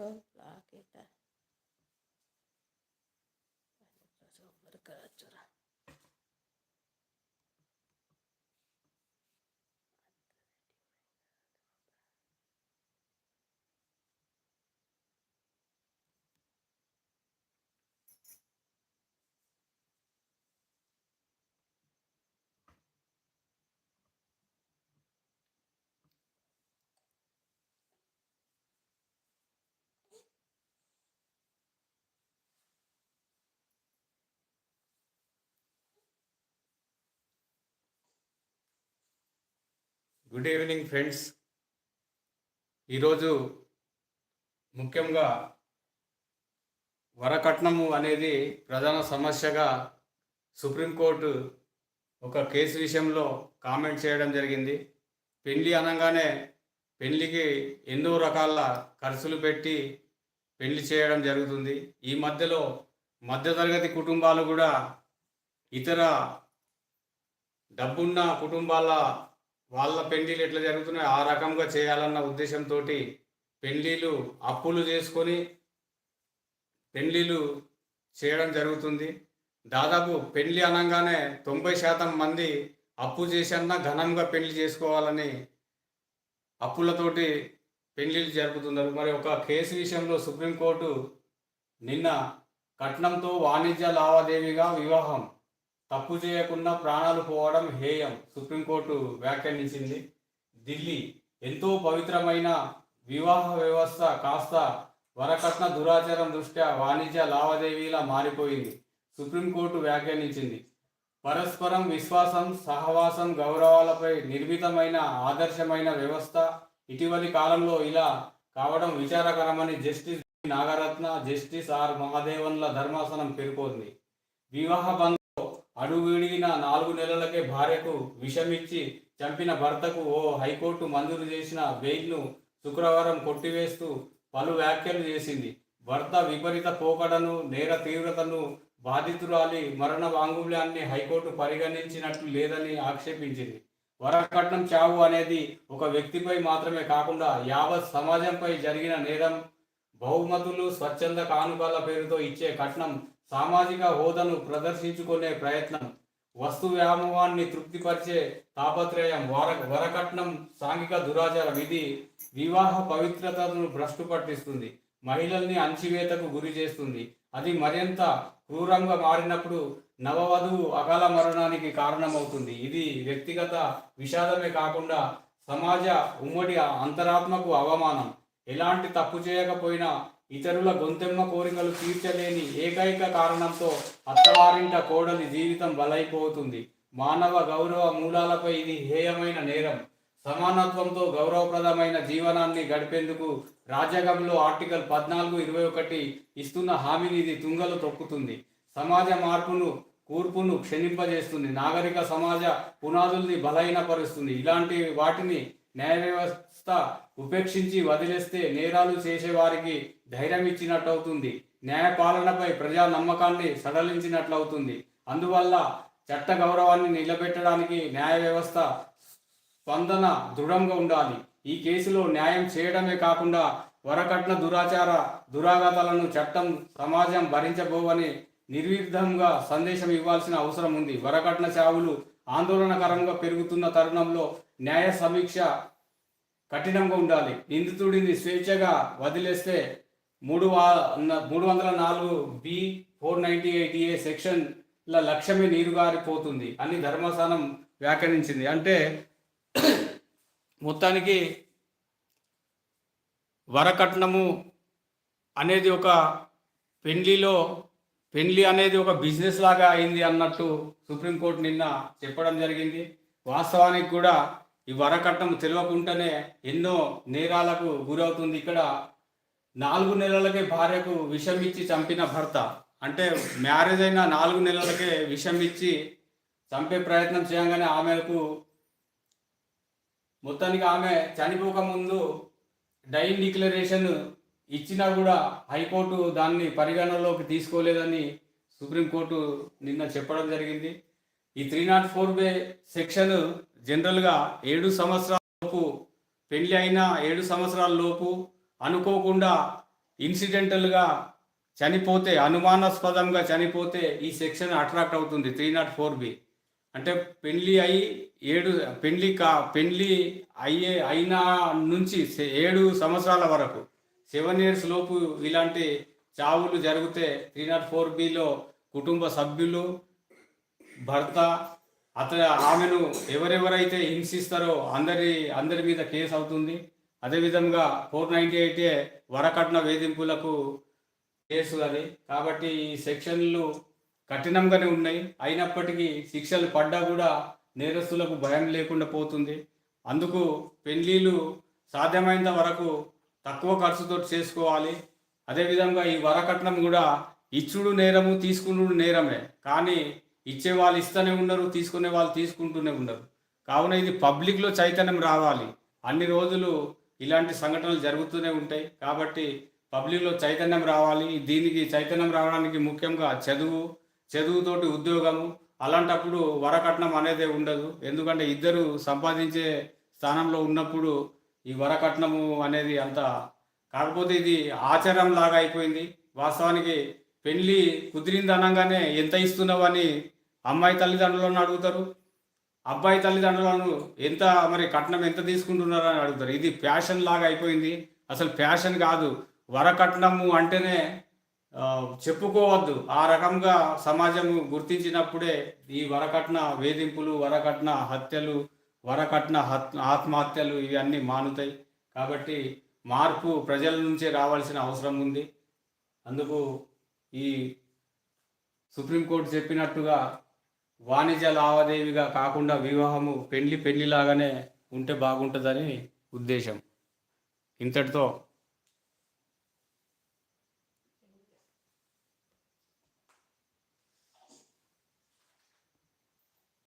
kita. Assalamualaikum warahmatullahi wabarakatuh. Good evening friends ఈరోజు ముఖ్యంగా వరకట్నము అనేది ప్రధాన సమస్యగా సుప్రీంకోర్టు ఒక కేసు విషయంలో కామెంట్ చేయడం జరిగింది. పెళ్ళి అనగానే పెళ్ళికి ఎన్నో రకాల ఖర్చులు పెట్టి పెళ్ళి చేయడం జరుగుతుంది. ఈ మధ్యలో మధ్యతరగతి కుటుంబాలు కూడా ఇతర డబ్బున్న కుటుంబాల వాళ్ళ పెళ్ళిళ్ళు ఎట్లా జరుగుతున్నాయి? ఆ రకంగా చేయాలన్న ఉద్దేశంతో పెళ్ళిళ్ళు అప్పులు చేసుకొని పెళ్ళిళ్ళు చేయడం జరుగుతుంది. దాదాపు పెళ్ళి అనగానే తొంభై శాతం మంది అప్పు చేసన్నా ఘనంగా పెళ్ళి చేసుకోవాలని అప్పులతోటి పెళ్ళిళ్ళు జరుపుతున్నారు. మరి ఒక కేసు విషయంలో సుప్రీంకోర్టు నిన్న కట్నంతో వాణిజ్య లావాదేవీగా వివాహం తప్పు చేయకుండా ప్రాణాలు పోవడం హేయం. సుప్రీంకోర్టు వ్యాఖ్యానించింది. ఢిల్లీ ఎంతో పవిత్రమైన వివాహ వ్యవస్థ కాస్త వరకట్న దురాచారం దృష్ట్యా వాణిజ్య లావాదేవీలా మారిపోయింది. సుప్రీంకోర్టు వ్యాఖ్యానించింది. పరస్పరం విశ్వాసం సహవాసం గౌరవాలపై నిర్మితమైన ఆదర్శమైన వ్యవస్థ ఇటీవలి కాలంలో ఇలా కావడం విచారకరమని జస్టిస్ నాగరత్న జస్టిస్ ఆర్ మహాదేవన్ల ధర్మాసనం పేర్కొంది. వివాహ బంధ అడుగుడిగిన నాలుగు నెలలకే భార్యకు విషమిచ్చి చంపిన భర్తకు ఓ హైకోర్టు మంజూరు చేసిన బెయిల్ను శుక్రవారం కొట్టివేస్తూ పలు వ్యాఖ్యలు చేసింది. భర్త విపరీత పోకడను నేర తీవ్రతను బాధితురాలి మరణ వాంగుల్యాన్ని హైకోర్టు పరిగణించినట్లు లేదని ఆక్షేపించింది. వరకట్నం చావు అనేది ఒక వ్యక్తిపై మాత్రమే కాకుండా యావత్ సమాజంపై జరిగిన నేరం బహుమతులు స్వచ్ఛంద కానుకల పేరుతో ఇచ్చే కట్నం సామాజిక హోదాను ప్రదర్శించుకునే ప్రయత్నం వస్తు వ్యామోహాన్ని తృప్తిపరిచే తాపత్రయం వర వరకట్నం సాంఘిక దురాచారం ఇది వివాహ పవిత్రతను భ్రష్టు పట్టిస్తుంది మహిళల్ని అణచివేతకు గురి చేస్తుంది. అది మరింత క్రూరంగా మారినప్పుడు నవవధువు అకాల మరణానికి కారణమవుతుంది. ఇది వ్యక్తిగత విషాదమే కాకుండా సమాజ ఉమ్మడి అంతరాత్మకు అవమానం. ఎలాంటి తప్పు చేయకపోయినా ఇతరుల గొంతెమ్మ కోరికలు తీర్చలేని ఏకైక కారణంతో అత్తవారింట కోడలి జీవితం బలైపోతుంది. మానవ గౌరవ మూలాలపై ఇది హేయమైన నేరం. సమానత్వంతో గౌరవప్రదమైన జీవనాన్ని గడిపేందుకు రాజ్యాంగంలో ఆర్టికల్ పద్నాలుగు ఇరవై ఒకటి ఇస్తున్న హామీని ఇది తుంగలు తొక్కుతుంది. సమాజ మార్పును కూర్పును క్షణింపజేస్తుంది. నాగరిక సమాజ పునాదుల్ని బలహీనపరుస్తుంది. ఇలాంటి వాటిని న్యాయ వ్యవస్థ ఉపేక్షించి వదిలేస్తే నేరాలు చేసేవారికి ధైర్యం ఇచ్చినట్లవుతుంది న్యాయ పాలనపై ప్రజా నమ్మకాన్ని సడలించినట్లవుతుంది. అందువల్ల చట్ట గౌరవాన్ని నిలబెట్టడానికి న్యాయ వ్యవస్థ స్పందన దృఢంగా ఉండాలి. ఈ కేసులో న్యాయం చేయడమే కాకుండా వరకట్న దురాచార దురాఘాతాలను చట్టం సమాజం భరించబోవని నిర్విధంగా సందేశం ఇవ్వాల్సిన అవసరం ఉంది. వరకట్న చావులు ఆందోళనకరంగా పెరుగుతున్న తరుణంలో న్యాయ సమీక్ష కఠినంగా ఉండాలి. నిందితుడిని స్వేచ్ఛగా వదిలేస్తే మూడు మూడు వందల నాలుగు B four ninety eight A సెక్షన్ల లక్ష్యమే నీరుగారిపోతుంది అని ధర్మస్థానం వ్యాఖ్యానించింది. అంటే మొత్తానికి వరకట్నము అనేది ఒక పెళ్ళిలో పెళ్ళి అనేది ఒక బిజినెస్ లాగా అయింది అన్నట్టు సుప్రీంకోర్టు నిన్న చెప్పడం జరిగింది. వాస్తవానికి కూడా ఈ వరకట్నం తెలియకుండానే ఎన్నో నేరాలకు గురవుతుంది. ఇక్కడ నాలుగు నెలలకే భార్యకు విషం ఇచ్చి చంపిన భర్త. అంటే మ్యారేజ్ అయిన నాలుగు నెలలకే విషం ఇచ్చి చంపే ప్రయత్నం చేయగానే ఆమెకు మొత్తానికి ఆమె చనిపోకముందు డైన్ డిక్లరేషన్ ఇచ్చినా కూడా హైకోర్టు దాన్ని పరిగణనలోకి తీసుకోలేదని సుప్రీంకోర్టు నిన్న చెప్పడం జరిగింది. ఈ three nought four B section జనరల్గా ఏడు సంవత్సరాలలోపు పెళ్ళి అయినా అయిన ఏడు సంవత్సరాల లోపు అనుకోకుండా ఇన్సిడెంటల్గా చనిపోతే అనుమానాస్పదంగా చనిపోతే ఈ సెక్షన్ అట్రాక్ట్ అవుతుంది త్రీ నాట్ ఫోర్ బి. అంటే పెళ్ళి అయి ఏడు పెళ్ళి కా పెళ్ళి అయ్యే అయిన నుంచి ఏడు సంవత్సరాల వరకు సెవెన్ ఇయర్స్ లోపు ఇలాంటి చావులు జరిగితే త్రీ నాట్ ఫోర్ బిలో కుటుంబ సభ్యులు భర్త అతను ఆమెను ఎవరెవరైతే హింసిస్తారో అందరి అందరి మీద కేసు అవుతుంది. అదేవిధంగా ఫోర్ నైంటీ ఎయిటే వరకట్న వేధింపులకు కేసు అది. కాబట్టి ఈ సెక్షన్లు కఠినంగానే ఉన్నాయి. అయినప్పటికీ శిక్షలు పడ్డా కూడా నేరస్తులకు భయం లేకుండా పోతుంది. అందుకు పెళ్ళిళ్ళు సాధ్యమైనంత వరకు తక్కువ ఖర్చుతో చేసుకోవాలి. అదేవిధంగా ఈ వరకట్నం కూడా ఇచ్చుడు నేరము తీసుకున్నాడు నేరమే. కానీ ఇచ్చే వాళ్ళు ఇస్తూనే ఉన్నారు తీసుకునే వాళ్ళు తీసుకుంటూనే ఉన్నారు కావున ఇది పబ్లిక్లో చైతన్యం రావాలి. అన్ని రోజులు ఇలాంటి సంఘటనలు జరుగుతూనే ఉంటాయి. కాబట్టి పబ్లిక్లో చైతన్యం రావాలి. దీనికి చైతన్యం రావడానికి ముఖ్యంగా చదువు చదువుతోటి ఉద్యోగము అలాంటప్పుడు వరకట్నం అనేది ఉండదు. ఎందుకంటే ఇద్దరు సంపాదించే స్థానంలో ఉన్నప్పుడు ఈ వరకట్నము అనేది అంత కాకపోతే ఇది ఆచారం లాగా అయిపోయింది. వాస్తవానికి పెళ్ళి కుదిరింది అనగానే ఎంత ఇస్తున్నావు అని అమ్మాయి తల్లిదండ్రులను అడుగుతారు? అబ్బాయి తల్లిదండ్రులను ఎంత మరి కట్నం ఎంత తీసుకుంటున్నారు అని అడుగుతారు? ఇది ఫ్యాషన్ లాగా అయిపోయింది. అసలు ఫ్యాషన్ కాదు. వరకట్నము అంటేనే చెప్పుకోవద్దు. ఆ రకంగా సమాజము గుర్తించినప్పుడే ఈ వరకట్న వేధింపులు వరకట్న హత్యలు వరకట్న హత్ ఆత్మహత్యలు ఇవన్నీ మానుతాయి. కాబట్టి మార్పు ప్రజల నుంచే రావాల్సిన అవసరం ఉంది. అందుకు ఈ సుప్రీంకోర్టు చెప్పినట్టుగా వాణిజ్య లావాదేవీగా కాకుండా వివాహము పెళ్ళి పెళ్ళిలాగానే ఉంటే బాగుంటుందని ఉద్దేశం. ఇంతటితో